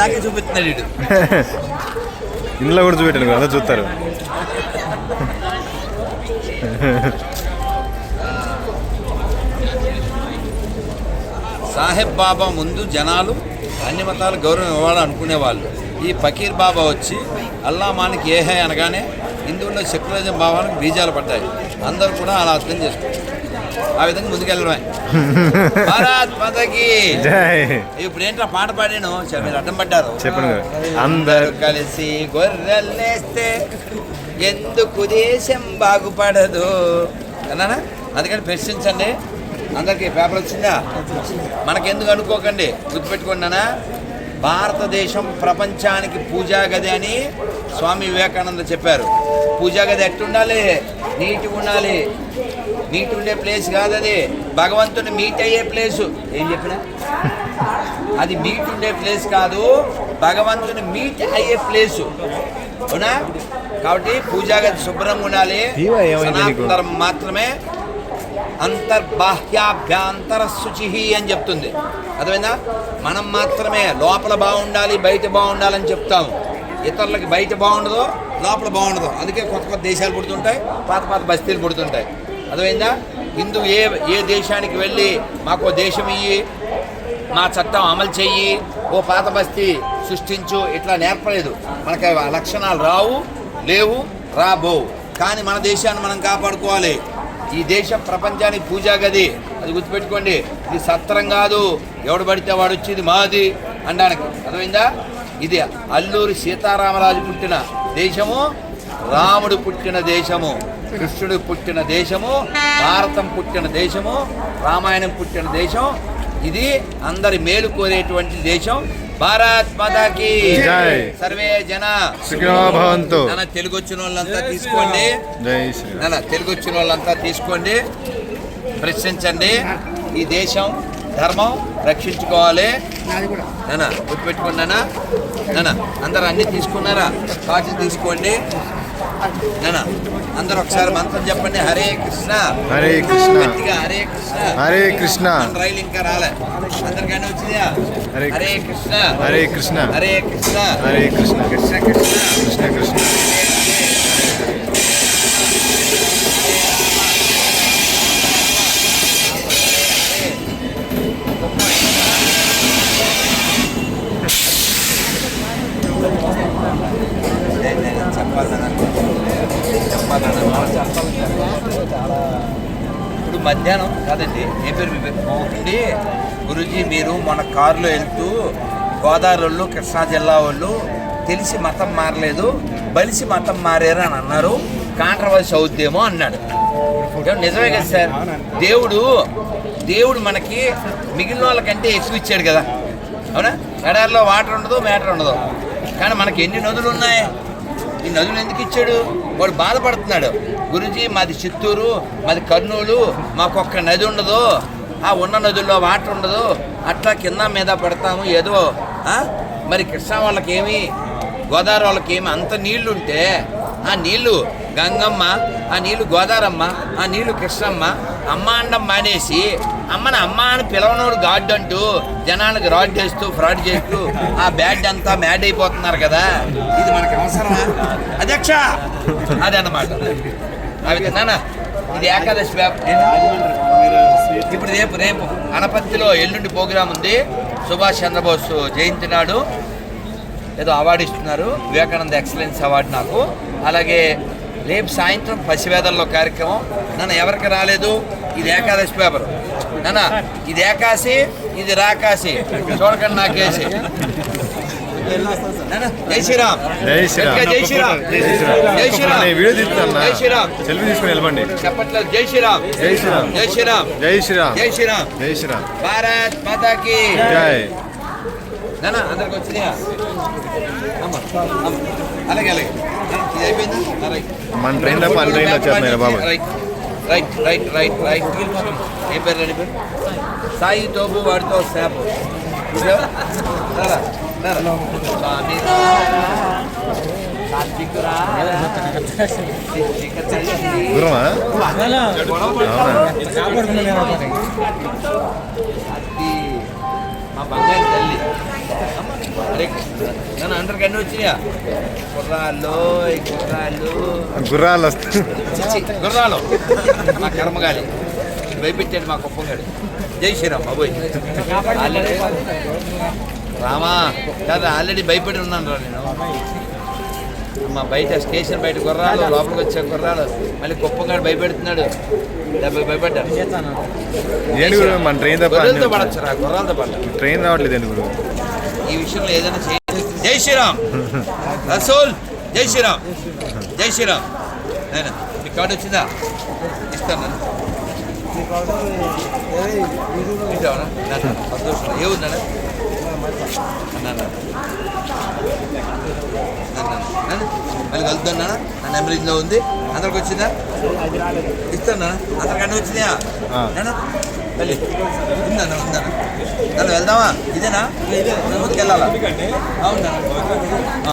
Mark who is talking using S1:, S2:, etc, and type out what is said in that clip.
S1: నాకే చూపిస్తున్నాడు
S2: ఇంట్లో కూడా చూపెట్టాను కదా చూస్తారు.
S1: సాహెబ్ బాబా ముందు జనాలు అన్ని మతాలు గౌరవం ఇవ్వాలని అనుకునేవాళ్ళు. ఈ ఫకీర్ బాబా వచ్చి అల్లా మానికి ఏ హై అనగానే హిందువుల్లో సెక్యులరిజం భావానికి బీజాలు పడ్డాయి. అందరూ కూడా అలా అర్థం చేసుకుంటారు ఆ విధంగా ముందుకెళ్ళడమే. భారత్ మాతకి. ఇప్పుడు ఏంటో పాట పాడాను? మీరు అడ్డం పడ్డారు.
S2: చెప్పండి. అందరు
S1: కలిసి గొర్రెల్నేస్తే ఎందుకు దేశం బాగుపడదు? అన్నానా? అందుకని ప్రశ్నించండి. అందరికీ పేపర్ వచ్చిందా? మనకెందుకు అనుకోకండి. గుర్తుపెట్టుకున్నానా భారతదేశం ప్రపంచానికి పూజా గది అని స్వామి వివేకానంద చెప్పారు. పూజా గది ఎట్టుండాలి? నీట్గా ఉండాలి. నీట్ ఉండే ప్లేస్ కాదు అది భగవంతుని మీట్ అయ్యే ప్లేసు. ఏం చెప్పినా? అది మీట్ ఉండే ప్లేస్ కాదు భగవంతుని మీట్ అయ్యే ప్లేసు. అవునా? కాబట్టి పూజా గది శుభ్రంగా ఉండాలి? సనాతన మాత్రమే అంతర్బాహ్యాభ్యాంతర శుచి అని చెప్తుంది. అర్థమైందా? మనం మాత్రమే లోపల బాగుండాలి బయట బాగుండాలని చెప్తాము. ఇతరులకి బయట బాగుండదు లోపల బాగుండదు. అందుకే కొత్త కొత్త దేశాలు పుడుతుంటాయి పాత పాత బస్తీలు పుడుతుంటాయి. అర్థమైందా? హిందూ ఏ ఏ దేశానికి వెళ్ళి మాకు దేశం ఇయ్యి మా చట్టం అమలు చెయ్యి ఓ పాత బస్తీ సృష్టించు ఇట్లా నేర్పలేదు. మనకి ఆ లక్షణాలు రావు లేవు రాబోవు. కానీ మన దేశాన్ని మనం కాపాడుకోవాలి. ఈ దేశం ప్రపంచానికి పూజా గది. అది గుర్తుపెట్టుకోండి. ఇది సత్రం కాదు. ఎవడు పడితే వాడు వచ్చి మాది అనడానికి. అర్థమైందా? ఇది అల్లూరి సీతారామరాజు పుట్టిన దేశము రాముడు పుట్టిన దేశము. కృష్ణుడు పుట్టిన దేశము భారతం పుట్టిన దేశము రామాయణం పుట్టిన దేశం. ఇది అందరి మేలు కోరేటువంటి దేశం. భారత్ మాతాకి
S2: జై.
S1: సర్వే జన.
S2: భవంతు.
S1: నాన్న తెలుగు వచ్చిన వాళ్ళంతా తీసుకోండి.
S2: జై శ్రీ
S1: నాన్న తెలుగు వచ్చిన వాళ్ళంతా తీసుకోండి. ప్రశ్నించండి. ఈ దేశం ధర్మం రక్షించుకోవాలి. నాన్న గుర్తుపెట్టుకున్నానా నాన్న అందరు అన్ని తీసుకున్నారా? కాచి తీసుకోండి. అందరు ఒకసారి మంత్రం చెప్పండి. హరే కృష్ణ.
S2: హరే కృష్ణ.
S1: హరే కృష్ణ.
S2: హరే కృష్ణ.
S1: రైలు ఇంకా రాలే. అందరికైనా వచ్చిందా?
S2: హరే
S1: హరే కృష్ణ.
S2: హరే కృష్ణ.
S1: హరే కృష్ణ.
S2: హరే కృష్ణ.
S1: కృష్ణ కృష్ణ.
S2: కృష్ణ కృష్ణ.
S1: చెప్పాలన్నా చెప్పాలన్నా ఇప్పుడు మధ్యాహ్నం కాదండి ఏ పేరు మీ పేరు? అండి గురుజీ మీరు మన కారులో వెళ్తూ గోదావరి వాళ్ళు కృష్ణా జిల్లా వాళ్ళు తెలిసి మతం మారలేదు బలిసి మతం మారారు అని అన్నారు. కాంట్రవర్సీ అవుద్దేమో అన్నాడు. నిజమే కదా సార్? దేవుడు దేవుడు మనకి మిగిలిన వాళ్ళకంటే ఎక్కువ ఇచ్చాడు కదా. అవునా? ఎడారిలో వాటర్ ఉండదు మ్యాటర్ ఉండదు. కానీ మనకి ఎన్ని నదులు ఉన్నాయి? ఈ నదులు ఎందుకు ఇచ్చాడు? వాడు బాధపడుతున్నాడు. గురుజీ మాది చిత్తూరు మాది కర్నూలు మాకు ఒక్క నది ఉండదు. ఆ ఉన్న నదుల్లో వాటర్ ఉండదు. అట్లా కింద మీద పెడతాము. ఏదో మరి కృష్ణా వాళ్ళకి ఏమి గోదావరి వాళ్ళకి ఏమి అంత నీళ్ళు ఉంటే ఆ నీళ్ళు గంగమ్మ ఆ నీళ్ళు గోదారమ్మ ఆ నీళ్ళు కృష్ణమ్మ అమ్మ అండం మానేసి అమ్మని అమ్మ అని పిలవనోడు గాడ్ అంటూ జనాలకు రాడ్ చేస్తూ ఫ్రాడ్ చేస్తూ ఆ బ్యాడ్ అంతా మ్యాడ్ అయిపోతున్నారు కదా. ఇది మనకి అవసరమా? అధ్యక్ష! అదే అన్నమాట అవి నాన్న ఇది ఏకాదశి ఇప్పుడు రేపు రేపు అనపత్తిలో ఎల్లుండి ప్రోగ్రాం ఉంది. సుభాష్ చంద్రబోస్ జయంతి నాడు ఏదో అవార్డు ఇస్తున్నారు. వివేకానంద ఎక్సలెన్స్ అవార్డు నాకు. అలాగే రేపు సాయంత్రం పసివేదల్లో కార్యక్రమం. నన్ను ఎవరికి రాలేదు? ఇది ఏకాదశి పేపర్. నాన్న ఇది ఏకాశి ఇది రాకాశి చూడకండి నాకేసి జై శ్రీరామ్
S2: జై శ్రీరామ్
S1: జై శ్రీరామ్
S2: జై శ్రీరామ్
S1: జై శ్రీరామ్
S2: నేను వీడియో తీస్తున్నా
S1: జై శ్రీరామ్
S2: సెల్ఫీ తీసుకుని
S1: చెప్పట్లేదు జై శ్రీరామ్
S2: జై శ్రీరామ్
S1: జై శ్రీరామ్
S2: జై శ్రీరామ్
S1: జై శ్రీరామ్
S2: జై శ్రీరామ్
S1: భారత్ మాతాకి
S2: జై
S1: నాన్న అందరికి వచ్చినాయా. అలాగే అలాగే నాన్న, ఇది అయిపోయిందా ఆ, రైట్.
S2: మన ట్రైన్లో మన ట్రైన్లో వచ్చేస్తున్నాయి బాబు
S1: రైట్ రైట్ రైట్ రైట్ ఏ పేరు రెడీ పేరు సాయి తోపు వాడితో స్నాప్.
S2: దూరమా
S1: మా బంగారు అరే నన్ను అందరికి అన్నీ వచ్చినాయా? కుర్రాళ్ళు ఈ కుర్రాళ్ళు
S2: గుర్రాలు. వస్తాయి
S1: చిచ్చి గుర్రాలు. మా కర్మగాలి. భయపెట్టాడు మా కుప్పంగాడు. జై శ్రీరామ్ బాబోయ్. ఆల్రెడీ రామా కాదు ఆల్రెడీ భయపడి ఉన్నాను రా నేను. మా బయట స్టేషన్ బయట గుర్రాలు లోపలికి వచ్చే గుర్రాలు మళ్ళీ కుప్పంగాడు భయపెడుతున్నాడు. డెబ్బై భయపడ్డాడు
S2: మన ట్రైన్
S1: గొర్రెలతో పడచ్చు రా గుర్రాలతో పడ్డా
S2: ట్రైన్ రావట్లేదు
S1: ఈ విషయంలో ఏదైనా చేయ. జై శ్రీరామ్. రసూల్ జై శ్రీరామ్. జై శ్రీరామ్. నేను మీ కార్డు వచ్చిందా? ఇస్తాను? సంతోషం. నాన్న మళ్ళీ కలుద్దాం నాన్న నా నెంబర్ ఉంది అందరికి వచ్చిందా ఇస్తాను నాన్న అందరికన్నా వచ్చినాయా
S2: ఆ.
S1: మళ్ళీ ఉందన్న ఉందన్న నన్ను వెళ్దామా ఇదేనా ముందుకు వెళ్ళాలా అవునా